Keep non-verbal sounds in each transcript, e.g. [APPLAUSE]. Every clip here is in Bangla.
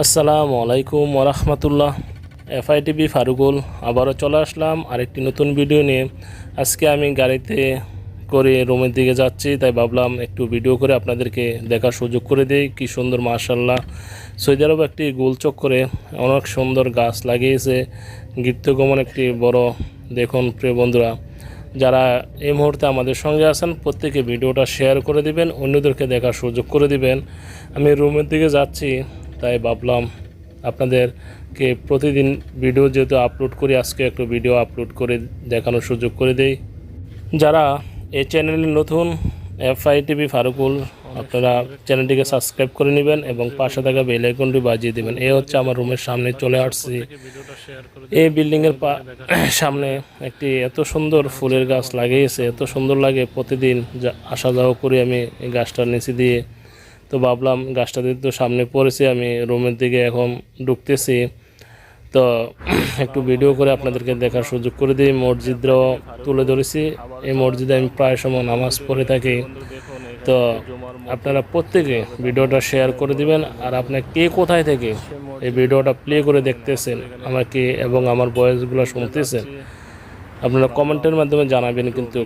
আসসালামু আলাইকুম ওরহমতুল্লাহ। এফআইটিভি ফারুকুল, আবারও চলে আসলাম আরেকটি নতুন ভিডিও নিয়ে। আজকে আমি গাড়িতে করে রুমের দিকে যাচ্ছি, তাই ভাবলাম একটু ভিডিও করে আপনাদেরকে দেখার সুযোগ করে দিই। কি সুন্দর মার্শাল্লাহ সৌদি আরব একটি গোলচক করে অনেক সুন্দর গাছ লাগিয়েছে। গীর্তগমন একটি বড়, দেখুন প্রিয় বন্ধুরা। যারা এই মুহূর্তে আমাদের সঙ্গে আছেন, প্রত্যেকে ভিডিওটা শেয়ার করে দিবেন, অন্যদেরকে দেখার সুযোগ করে দিবেন। আমি রুমের দিকে যাচ্ছি। তাই ভাবলাম আপনাদেরকে প্রতিদিন ভিডিও যেহেতু আপলোড করি, আজকে একটু ভিডিও আপলোড করে দেখানোর সুযোগ করে দেই। যারা এই চ্যানেলে নতুন এফআই টিভি ফারুকুল আপনারা চ্যানেলটিকে সাবস্ক্রাইব করে নেবেন এবং পাশে থাকা বেল আইকনটি বাজিয়ে দেবেন। এ হচ্ছে আমার রুমের সামনে চলে আসছি। এই বিল্ডিংয়ের [COUGHS] সামনে একটি এত সুন্দর ফুলের গাছ লাগিয়েছে, এত সুন্দর লাগে প্রতিদিন যা আসা যাওয়া করি আমি এই গাছটার নিচে দিয়ে। তো ভাবলাম গাছটা দিয়ে তো সামনে পড়েছে, আমি রুমের দিকে এখন ঢুকতেছি। তো একটু ভিডিও করে আপনাদেরকে দেখার সুযোগ করে দিই। মসজিদরাও তুলে ধরেছি। এই মসজিদে আমি প্রায় সময় নামাজ পড়ে থাকি। তো আপনারা প্রত্যেকে ভিডিওটা শেয়ার করে দিবেন। আর আপনার কে কোথায় থেকে এই ভিডিওটা প্লে করে দেখতেছেন, আমাকে এবং আমার বয়সগুলো শুনতেছেন আপনারা কমেন্টের মাধ্যমে জানাবেন কিন্তু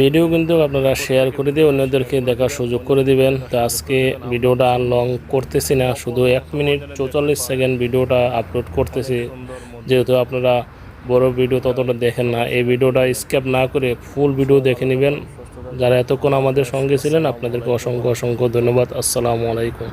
ভিডিও কিন্তু আপনারা শেয়ার করে দিয়ে অন্যদেরকে দেখার সুযোগ করে দিবেন। তো আজকে ভিডিওটা লং করতেছি না, শুধু এক মিনিট চৌচল্লিশ সেকেন্ড ভিডিওটা আপলোড করতেছি। যেহেতু আপনারা বড় ভিডিও ততটা দেখেন না, এই ভিডিওটা স্কেপ না করে ফুল ভিডিও দেখে নেবেন। যারা এতক্ষণ আমাদের সঙ্গে ছিলেন, আপনাদেরকে অসংখ্য অসংখ্য ধন্যবাদ। আসসালামু আলাইকুম।